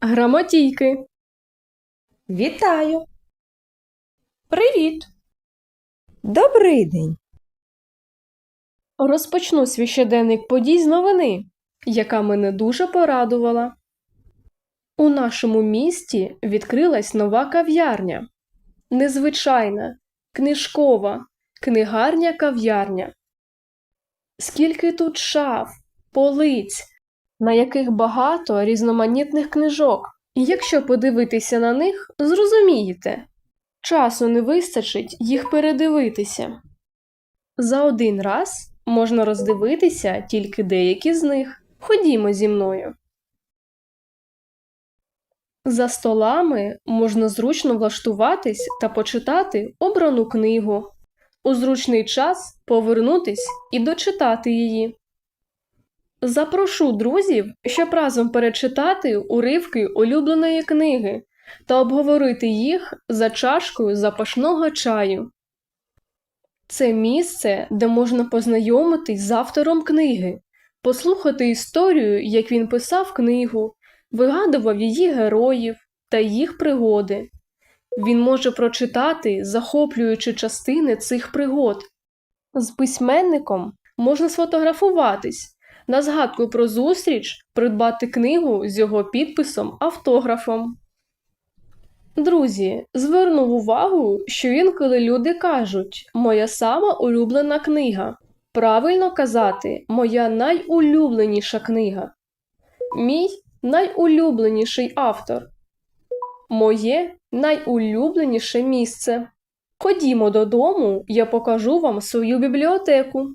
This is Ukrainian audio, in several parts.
Грамотійки. Вітаю! Привіт! Добрий день! Розпочну свій щоденник подій з новини, яка мене дуже порадувала. У нашому місті відкрилась нова кав'ярня. Незвичайна, книжкова, книгарня кав'ярня. Скільки тут шаф, полиць, на яких багато різноманітних книжок. І якщо подивитися на них, зрозумієте, часу не вистачить їх передивитися. За один раз можна роздивитися тільки деякі з них. Ходімо зі мною. За столами можна зручно влаштуватись та почитати обрану книгу. У зручний час повернутись і дочитати її. Запрошу друзів, щоб разом перечитати уривки улюбленої книги та обговорити їх за чашкою запашного чаю. Це місце, де можна познайомитись з автором книги, послухати історію, як він писав книгу, вигадував її героїв та їх пригоди. Він може прочитати захоплюючі частини цих пригод. З письменником можна сфотографуватись, на згадку про зустріч придбати книгу з його підписом автографом. Друзі, звернув увагу, що інколи люди кажуть моя сама улюблена книга. Правильно казати, моя найулюбленіша книга. Мій найулюбленіший автор. Моє найулюбленіше місце. Ходімо додому, я покажу вам свою бібліотеку.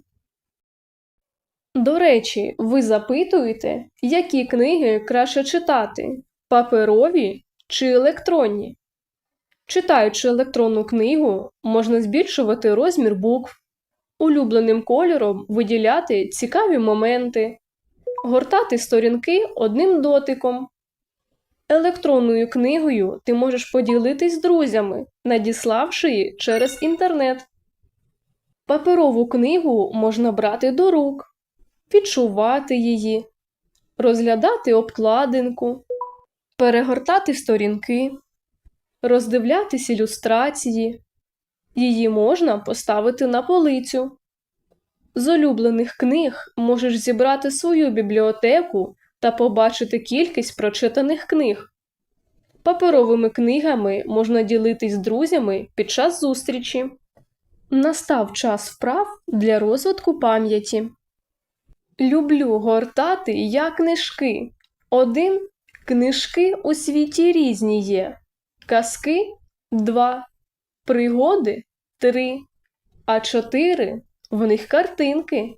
До речі, ви запитуєте, які книги краще читати паперові чи електронні? Читаючи електронну книгу, можна збільшувати розмір букв, улюбленим кольором виділяти цікаві моменти, гортати сторінки одним дотиком. Електронною книгою ти можеш поділитись з друзями, надіславши її через інтернет. Паперову книгу можна брати до рук, відчувати її, розглядати обкладинку, перегортати сторінки, роздивлятись ілюстрації. Її можна поставити на полицю. З улюблених книг можеш зібрати свою бібліотеку та побачити кількість прочитаних книг. Паперовими книгами можна ділитись з друзями під час зустрічі. Настав час вправ для розвитку пам'яті. Люблю гортати я книжки. Один книжки у світі різні є. Казки два, пригоди три, а чотири в них картинки.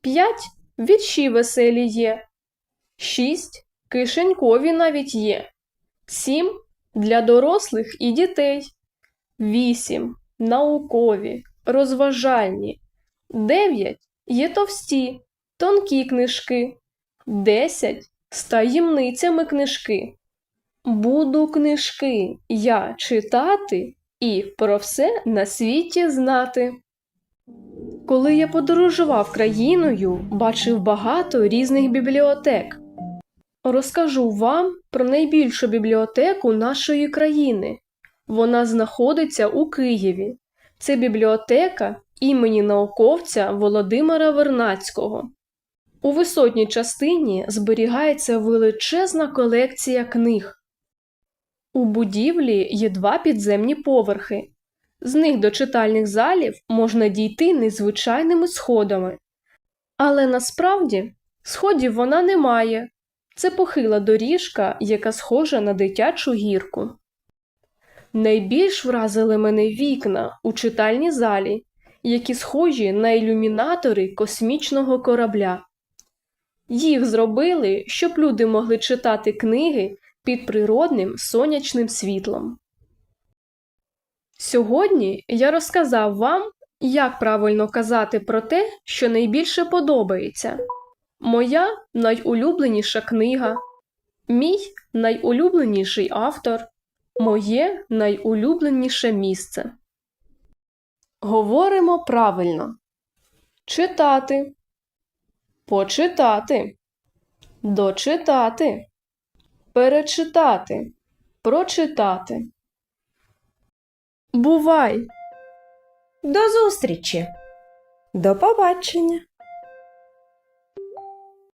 П'ять вірші веселі є. Шість кишенькові навіть є. Сім для дорослих і дітей. Вісім наукові, розважальні. Дев'ять є товсті, тонкі книжки. Десять з таємницями книжки. Буду книжки я читати і про все на світі знати. Коли я подорожував країною, бачив багато різних бібліотек. Розкажу вам про найбільшу бібліотеку нашої країни. Вона знаходиться у Києві. Це бібліотека імені науковця Володимира Вернацького. У висотній частині зберігається величезна колекція книг. У будівлі є два підземні поверхи. З них до читальних залів можна дійти незвичайними сходами. Але насправді сходів вона не має. Це похила доріжка, яка схожа на дитячу гірку. Найбільш вразили мене вікна у читальній залі, які схожі на ілюмінатори космічного корабля. Їх зробили, щоб люди могли читати книги під природним сонячним світлом. Сьогодні я розказав вам, як правильно казати про те, що найбільше подобається. Моя найулюбленіша книга, мій найулюбленіший автор, моє найулюбленіше місце. Говоримо правильно читати, почитати, дочитати, перечитати, прочитати. Бувай! До зустрічі. До побачення.